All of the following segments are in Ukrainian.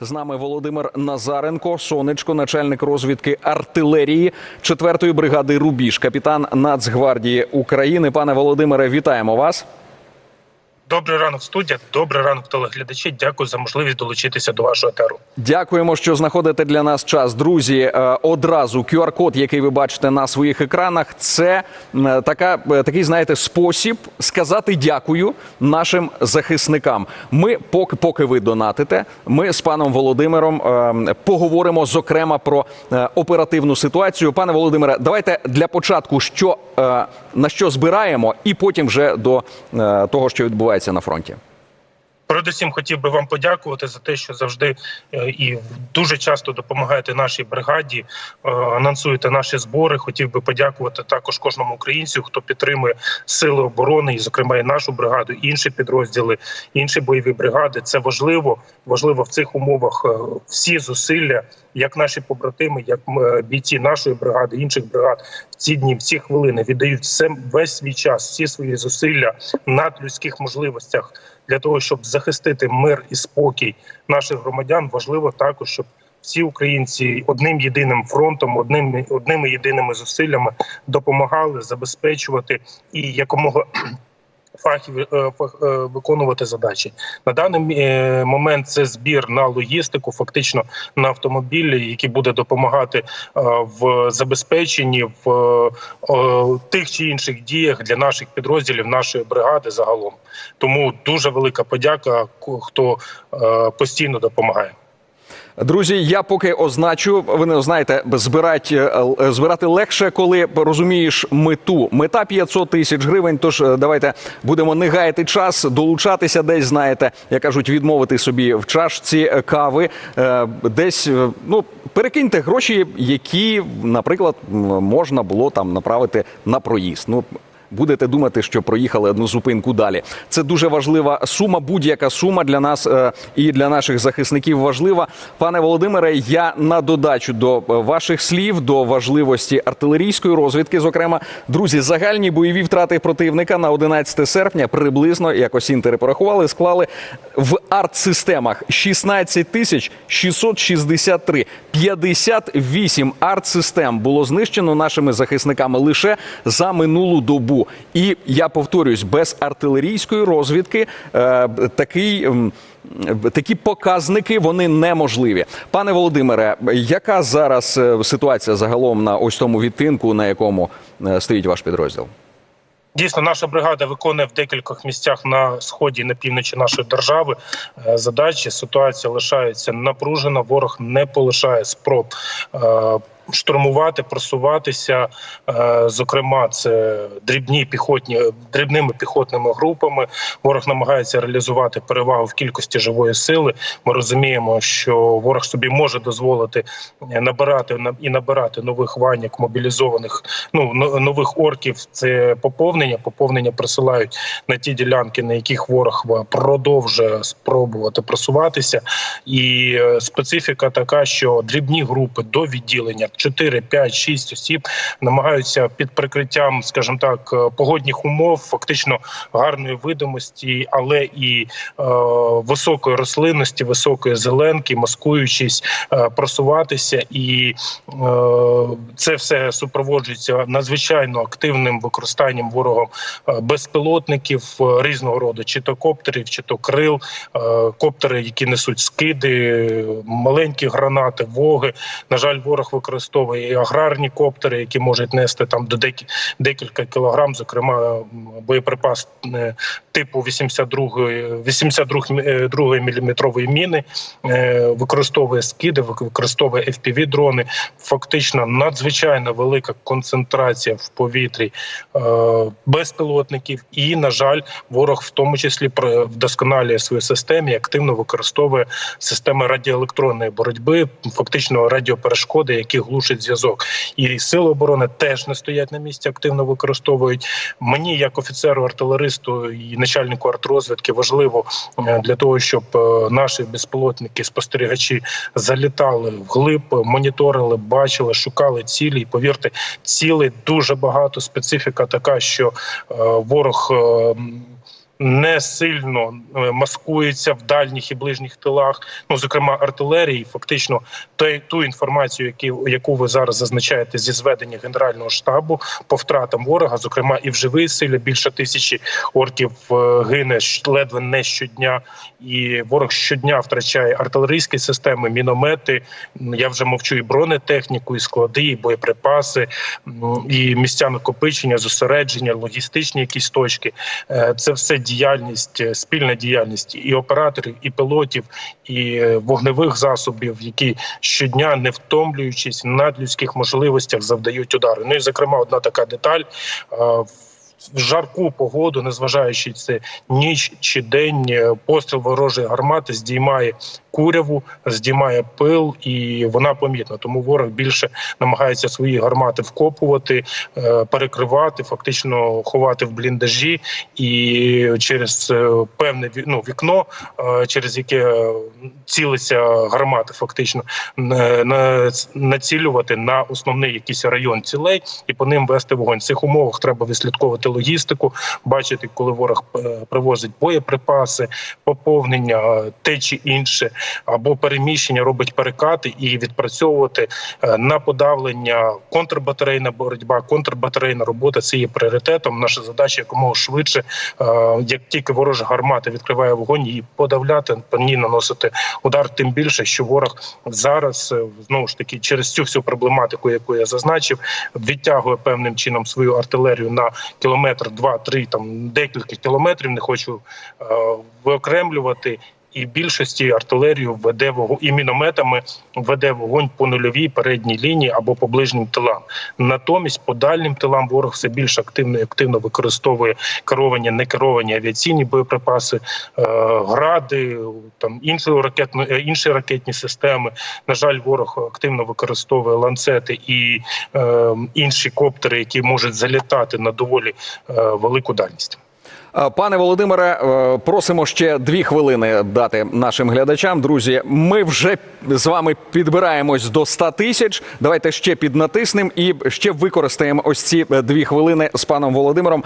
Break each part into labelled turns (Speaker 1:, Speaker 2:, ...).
Speaker 1: З нами Володимир Назаренко, сонечко, начальник розвідки артилерії 4-ї бригади Рубіж, капітан Нацгвардії України. Пане Володимире, вітаємо вас.
Speaker 2: Добрий ранок, студія. Добрий ранок, телеглядачі. Дякую за можливість долучитися до вашого етеру.
Speaker 1: Дякуємо, що знаходите для нас час. Друзі, е, одразу QR-код, який ви бачите на своїх екранах, це така, е, такий, знаєте, спосіб сказати дякую нашим захисникам. Ми, поки, поки ви донатите, ми з паном Володимиром е, поговоримо зокрема про е, оперативну ситуацію. Пане Володимире, давайте для початку, що е, на що збираємо, і потім вже до е, того, що відбувається на фронті.
Speaker 2: Передусім хотів би вам подякувати за те, що завжди е, і дуже часто допомагаєте нашій бригаді, е, анонсуєте наші збори. Хотів би подякувати також кожному українцю, хто підтримує сили оборони, і зокрема і нашу бригаду, і інші підрозділи, інші бойові бригади. Це важливо. Важливо в цих умовах е, всі зусилля, як наші побратими, як бійці нашої бригади, інших бригад в ці дні, в ці хвилини віддають все весь свій час, всі свої зусилля над людських можливостях для того, щоб захистити мир і спокій наших громадян, важливо також, щоб всі українці одним єдиним фронтом, одним одними єдиними зусиллями допомагали забезпечувати і якомога. Фахів е, е, виконувати задачі на даний е, момент. Це збір на логістику, фактично на автомобілі, які буде допомагати в забезпеченні в тих чи інших діях для наших підрозділів, нашої бригади загалом. Тому дуже велика подяка, хто постійно допомагає.
Speaker 1: Друзі, я поки означу, ви не знаєте, збирати, е, збирати легше, коли розумієш мету. Мета 500 тисяч гривень. Тож е, давайте будемо не гаяти час, долучатися десь, знаєте, як кажуть, відмовити собі в чашці е, кави. Е, Десь е, ну перекиньте гроші, які, наприклад, можна було там направити на проїзд. Ну будете думати, що проїхали одну зупинку далі. Це дуже важлива сума. Будь-яка сума для нас е, і для наших захисників важлива. Пане Володимире, я на додачу до е, ваших слів, до важливості артилерійської розвідки. Зокрема, друзі, загальні бойові втрати противника на 11 серпня приблизно якось інтери порахували, склали в арт-системах 16 тисяч 663. 58 арт-систем було знищено нашими захисниками лише за минулу добу. І я повторюсь, без артилерійської розвідки е, такий. Такі показники вони неможливі. Пане Володимире, яка зараз е, ситуація загалом на ось тому відтинку, на якому е, стоїть ваш підрозділ?
Speaker 2: Дійсно, наша бригада виконує в декількох місцях на сході і на півночі нашої держави е, задачі. Ситуація лишається напружена. Ворог не полишає спроб. Е, Штурмувати, просуватися, Е, зокрема, це дрібні піхотні дрібними піхотними групами. Ворог намагається реалізувати перевагу в кількості живої сили. Ми розуміємо, що ворог собі може дозволити е, набирати на- і набирати нових ваньок, мобілізованих ну нових орків. Це поповнення. Поповнення присилають на ті ділянки, на яких ворог е, продовжує спробувати просуватися. І е, специфіка така, що дрібні групи до відділення 4, 5, 6 осіб намагаються під прикриттям, скажімо так, е, погодних умов, фактично гарної видимості, але і е, високої рослинності, високої зеленки, маскуючись, е, просуватися, і е, це все супроводжується надзвичайно активним використанням ворогом е, безпілотників е, різного роду, чи то коптерів, чи то крил, е, коптери, які несуть скиди, маленькі гранати, воги. На жаль, ворог використовує і аграрні коптери, які можуть нести там до декі- декілька кілограм, зокрема боєприпас е, типу 82 82 міліметрової міни, е, використовує скиди, використовує fpv дрони. Фактично надзвичайно велика концентрація в повітрі е, безпілотників. І на жаль, ворог в тому числі вдосконалює свою систему і активно використовує системи радіоелектронної боротьби, фактично радіоперешкоди, які глушать зв'язок. І сили оборони теж не стоять на місці, активно використовують. Мені, як офіцеру, артилеристу і начальнику артрозвідки, важливо е, для того, щоб е, наші безпілотники, спостерігачі залітали вглиб, моніторили, бачили, шукали цілі. І повірте, цілей дуже багато. Специфіка така, що е, ворог. Не сильно е, маскується в дальніх і ближніх тилах, ну зокрема артилерії. Фактично, той ту інформацію, які, яку ви зараз зазначаєте зі зведення генерального штабу по втратам ворога, зокрема і в живій силі більше тисячі орків е, гине ледве не щодня, і ворог щодня втрачає артилерійські системи, міномети. Я вже мовчу і бронетехніку, і склади, і боєприпаси, і місця накопичення, зосередження, логістичні якісь точки. Е, Це все діяльність, е, спільна діяльність і операторів, і пілотів, і е, вогневих засобів, які щодня, не втомлюючись в надлюдських можливостях, завдають удари. Ну і зокрема, одна така деталь. е, В жарку погоду, незважаючи це ніч чи день, е, постріл ворожої гармати здіймає куряву, здіймає пил, і вона помітна. Тому ворог більше намагається свої гармати вкопувати, е, перекривати, фактично ховати в бліндажі, і через е, певне ну, вікно, через яке цілиться гармати, фактично на- на- націлювати на основний якийсь район цілей і по ним вести вогонь. В цих умовах треба відслідковувати логістику, бачити, коли ворог е, привозить боєприпаси, поповнення, е, те чи інше, або переміщення робить перекати і відпрацьовувати е, на подавлення контрбатарейна боротьба, контрбатарейна робота. Це є пріоритетом. Наша задача якомога швидше, як тільки ворожа гармата відкриває вогонь, її подавляти, по ній наносити удар. Тим більше, що ворог зараз знову ж таки через цю всю проблематику, яку я зазначив, відтягує певним чином свою артилерію на кілометр, два-три, там декілька кілометрів. Не хочу е, виокремлювати. І більшості артилерію веде вогонь і мінометами веде вогонь по нульовій передній лінії або по ближнім тилам. Натомість по дальнім тилам ворог все більш активно і активно використовує керовані, некеровані авіаційні боєприпаси, е, гради, там інші ракетно е, інші ракетні системи. На жаль, ворог активно використовує ланцети і е, інші коптери, які можуть залітати на доволі велику дальність.
Speaker 1: Е, Пане Володимире, е, просимо ще дві хвилини дати нашим глядачам. Друзі, ми вже з вами підбираємось до 100 тисяч. Давайте ще піднатиснемо і ще використаємо ось ці е, дві хвилини з паном Володимиром.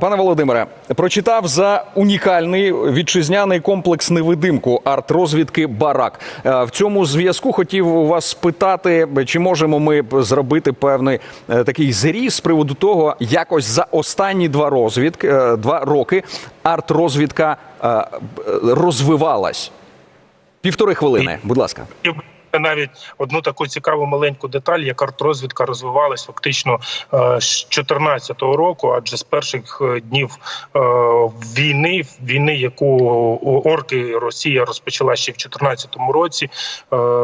Speaker 1: Пане Володимире, прочитав за унікальний вітчизняний комплекс невидимку арт-розвідки Барак. В цьому зв'язку хотів вас спитати, чи можемо ми зробити певний такий зріз з приводу того, якось за останні два розвідки два роки арт-розвідка е, е, розвивалась. Півтори хвилини, будь ласка.
Speaker 2: Навіть одну таку цікаву маленьку деталь, як артрозвідка розвивалась фактично е, з 2014 року, адже з перших е, днів е, війни, війни, яку орки Росія розпочала ще в 2014 році,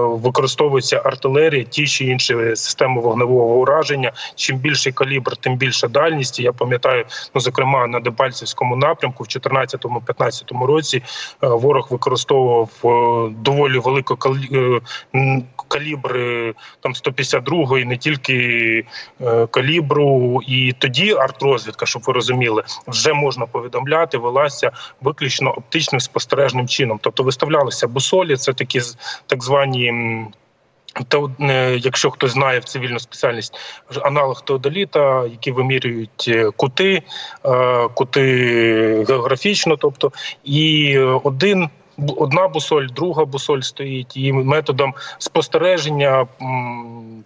Speaker 2: використовується артилерія, ті чи інші системи вогневого ураження. Чим більший калібр, тим більша дальність. Я пам'ятаю, ну зокрема на Дебальцевському напрямку в 2014-2015 році ворог використовував доволі велику калібри там 152-ї, не тільки е, калібру. І тоді артрозвідка, щоб ви розуміли, вже можна повідомляти, велася виключно оптичним спостережним чином. Тобто виставлялися бусолі, це такі так звані. Та е, якщо хтось знає в цивільну спеціальність аналог теодоліта, які вимірюють е, кути, кути географічно, тобто і один. Одна бусоль, друга бусоль стоїть, і методом спостереження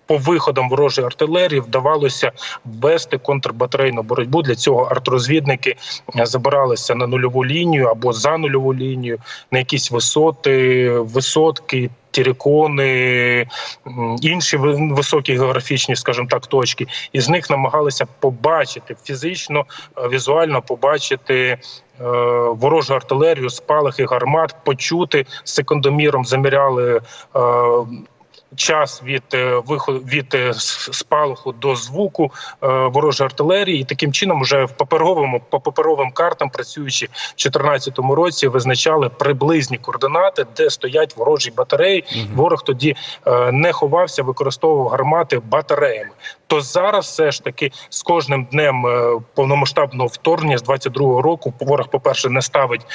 Speaker 2: по виходам ворожої артилерії вдавалося ввести контрбатарейну боротьбу. Для цього артрозвідники е, забиралися на нульову лінію або за нульову лінію на якісь висоти, висотки, тірикони, м, інші високі географічні, скажімо так, точки, і з них намагалися побачити фізично, е, візуально побачити. е, Ворожу артилерію, спалахи гармат, почути секундоміром, заміряли е, час від е, виходу від е, спалаху до звуку е, ворожої артилерії, і таким чином, вже в паперовому по паперовим картам, працюючи в 2014 році, визначали приблизні координати, де стоять ворожі батареї. Ворог тоді не ховався, використовував гармати батареями. То зараз все ж таки з кожним днем повномасштабного вторгнення з 22-го року ворог, по перше, не ставить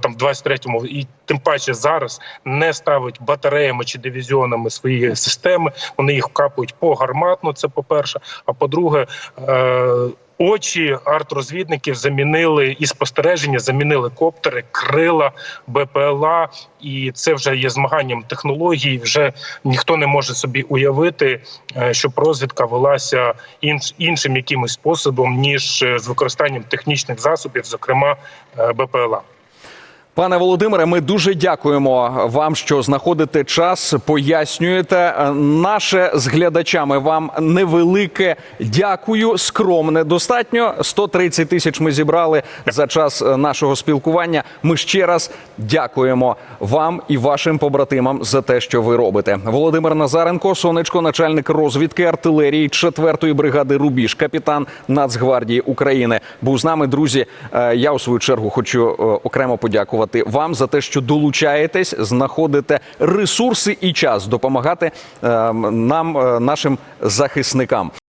Speaker 2: там в 23-му і тим паче зараз не ставить батареями чи дивізіонами свої системи. Вони їх вкапують погарматно. Це по перше. А по-друге, е, Очі артрозвідників замінили і спостереження, замінили коптери, крила, БПЛА, і це вже є змаганням технологій. Вже ніхто не може собі уявити, е, щоб розвідка велася інш, іншим якимось способом, ніж е, з використанням технічних засобів, зокрема БПЛА.
Speaker 1: Пане Володимире, ми дуже дякуємо вам, що знаходите час, пояснюєте. Наше з глядачами вам невелике дякую, скромне. Достатньо 130 тисяч ми зібрали за час нашого спілкування. Ми ще раз дякуємо вам і вашим побратимам за те, що ви робите. Володимир Назаренко, сонечко, начальник розвідки артилерії 4-ї бригади Рубіж, капітан Нацгвардії України, був з нами. Друзі, Е, я у свою чергу хочу е, окремо подякувати вам за те, що долучаєтесь, знаходите ресурси і час допомагати е, нам, е, нашим захисникам.